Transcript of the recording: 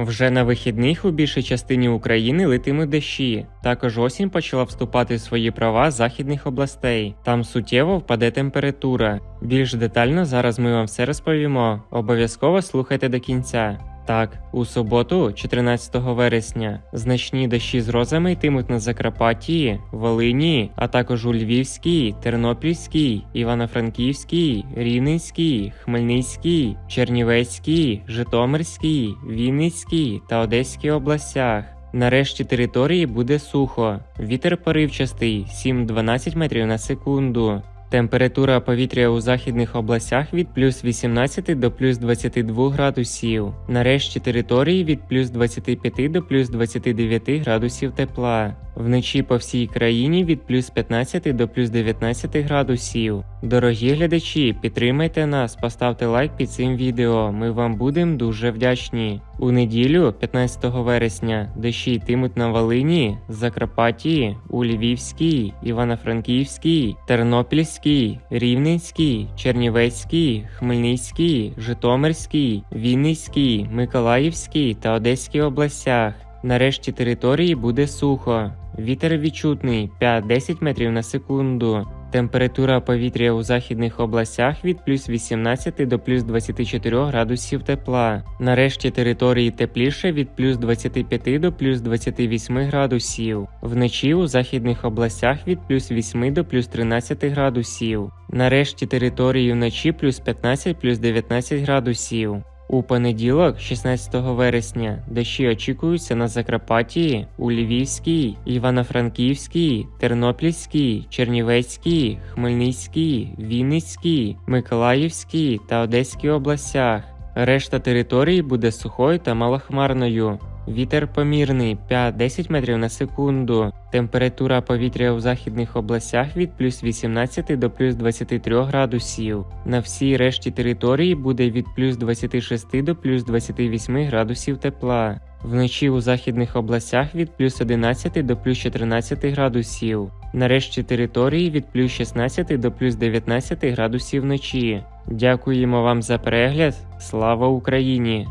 Вже на вихідних у більшій частині України летимуть дощі. Також осінь почала вступати в свої права західних областей. Там суттєво впаде температура. Більш детально зараз ми вам все розповімо. Обов'язково слухайте до кінця. Так, у суботу, 14 вересня, значні дощі з грозами йтимуть на Закарпатті, Волині, а також у Львівській, Тернопільській, Івано-Франківській, Рівненській, Хмельницькій, Чернівецькій, Житомирській, Вінницькій та Одеській областях. Нарешті території буде сухо. Вітер поривчастий 7-12 метрів на секунду. Температура повітря у західних областях від плюс 18 до плюс 22 градусів. Нарешті території від плюс 25 до плюс 29 градусів тепла. Вночі по всій країні від плюс 15 до плюс 19 градусів. Дорогі глядачі, підтримайте нас, поставте лайк під цим відео. Ми вам будемо дуже вдячні. У неділю, 15 вересня, дощі йтимуть на Волині, Закарпатті, у Львівській, Івано-Франківській, Тернопільській, Рівненській, Чернівецькій, Хмельницькій, Житомирській, Вінницькій, Миколаївській та Одеській областях. Нарешті території буде сухо. Вітер відчутний 5-10 метрів на секунду. Температура повітря у західних областях від плюс 18 до плюс 24 градусів тепла. Нарешті території тепліше від плюс 25 до плюс 28 градусів. Вночі у західних областях від плюс 8 до плюс 13 градусів. Нарешті території вночі плюс 15 плюс 19 градусів. У понеділок, 16 вересня, дощі очікуються на Закарпатті, у Львівській, Івано-Франківській, Тернопільській, Чернівецькій, Хмельницькій, Вінницькій, Миколаївській та Одеській областях. Решта території буде сухою та малохмарною. Вітер помірний 5-10 метрів на секунду. Температура повітря у західних областях від плюс 18 до плюс 23 градусів. На всій решті території буде від плюс 26 до плюс 28 градусів тепла. Вночі у західних областях від плюс 11 до плюс 14 градусів. На решті території від плюс 16 до плюс 19 градусів вночі. Дякуємо вам за перегляд. Слава Україні!